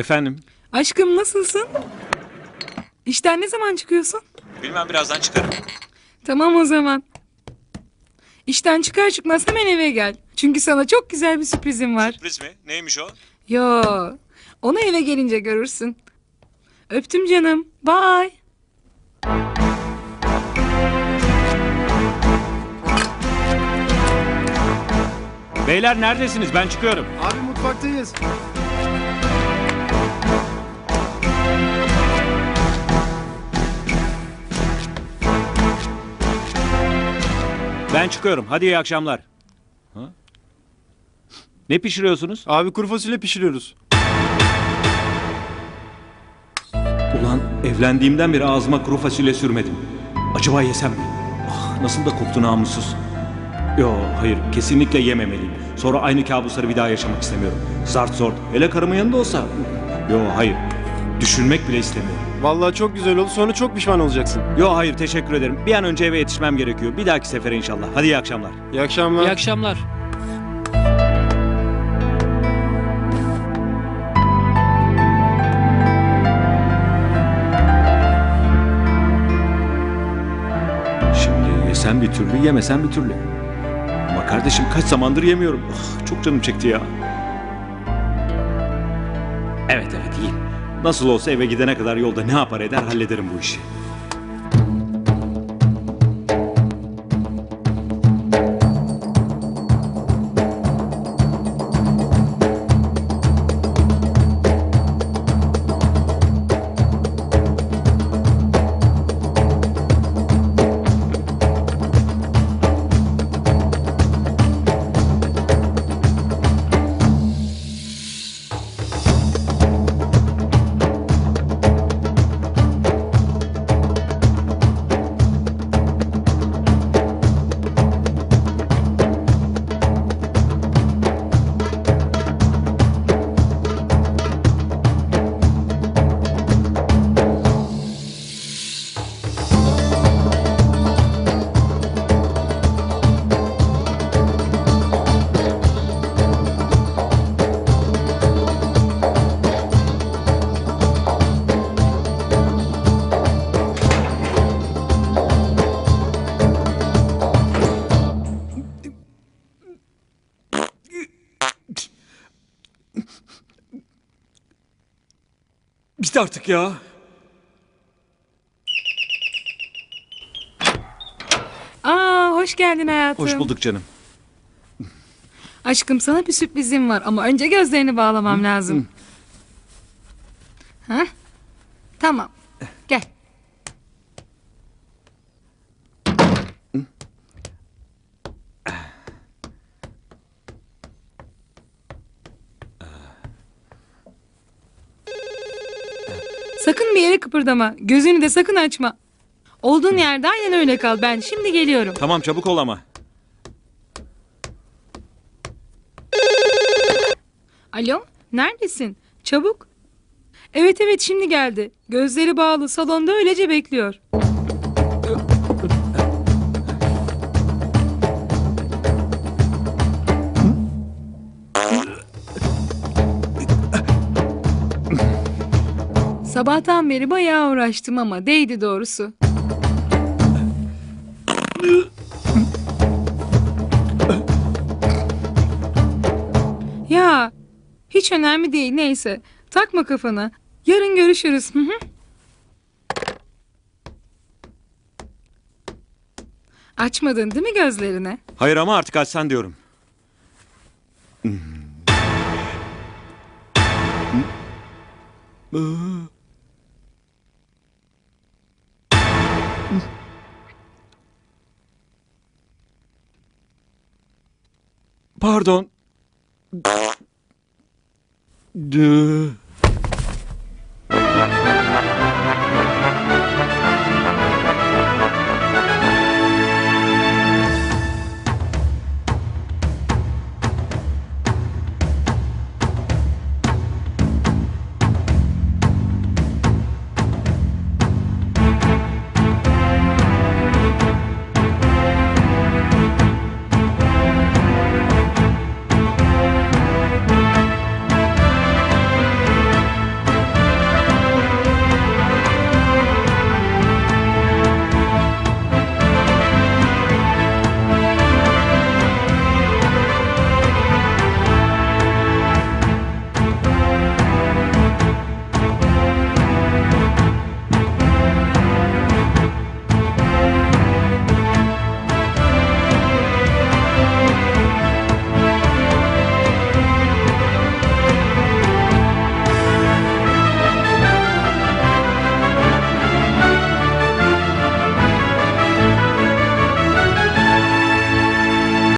Efendim? Aşkım nasılsın? İşten ne zaman çıkıyorsun? Bilmem birazdan çıkarım. Tamam o zaman. İşten çıkar çıkmaz hemen eve gel. Çünkü sana çok güzel bir sürprizim var. Sürpriz mi? Neymiş o? Yo, onu eve gelince görürsün. Öptüm canım. Bye. Beyler neredesiniz? Ben çıkıyorum. Abi mutfaktayız. Ben çıkıyorum. Hadi iyi akşamlar. Ha? Ne pişiriyorsunuz? Abi kuru fasulye pişiriyoruz. Ulan evlendiğimden beri ağzıma kuru fasulye sürmedim. Acaba yesem mi? Ah nasıl da koktu namussuz. Yo hayır kesinlikle yememeliyim. Sonra aynı kabusları bir daha yaşamak istemiyorum. Zart zort. Hele karımın yanında olsa. Yo hayır. Düşünmek bile istemiyorum. Vallahi çok güzel oldu sonra çok pişman olacaksın. Yo hayır teşekkür ederim. Bir an önce eve yetişmem gerekiyor. Bir dahaki sefere inşallah. Hadi iyi akşamlar. İyi akşamlar. İyi akşamlar. Şimdi yesem bir türlü, yemesem bir türlü. Ama kardeşim kaç zamandır yemiyorum. Ah, çok canım çekti ya. Evet evet iyi. Nasıl olsa eve gidene kadar yolda ne yapar eder hallederim bu işi. Git artık ya. Aa, hoş geldin hayatım. Hoş bulduk canım. Aşkım sana bir sürprizim var ama önce gözlerini bağlamam lazım. Ha? Tamam. Gel. Sakın bir yere kıpırdama. Gözünü de sakın açma. Olduğun yerde aynen öyle kal. Ben şimdi geliyorum. Tamam çabuk ol ama. Alo, neredesin? Çabuk. Evet evet şimdi geldi. Gözleri bağlı salonda öylece bekliyor. Sabahtan beri bayağı uğraştım ama değdi doğrusu. Ya hiç önemli değil neyse. Takma kafana. Yarın görüşürüz. Hı hı. Açmadın değil mi gözlerini? Hayır ama artık açsan diyorum. Pardon. De...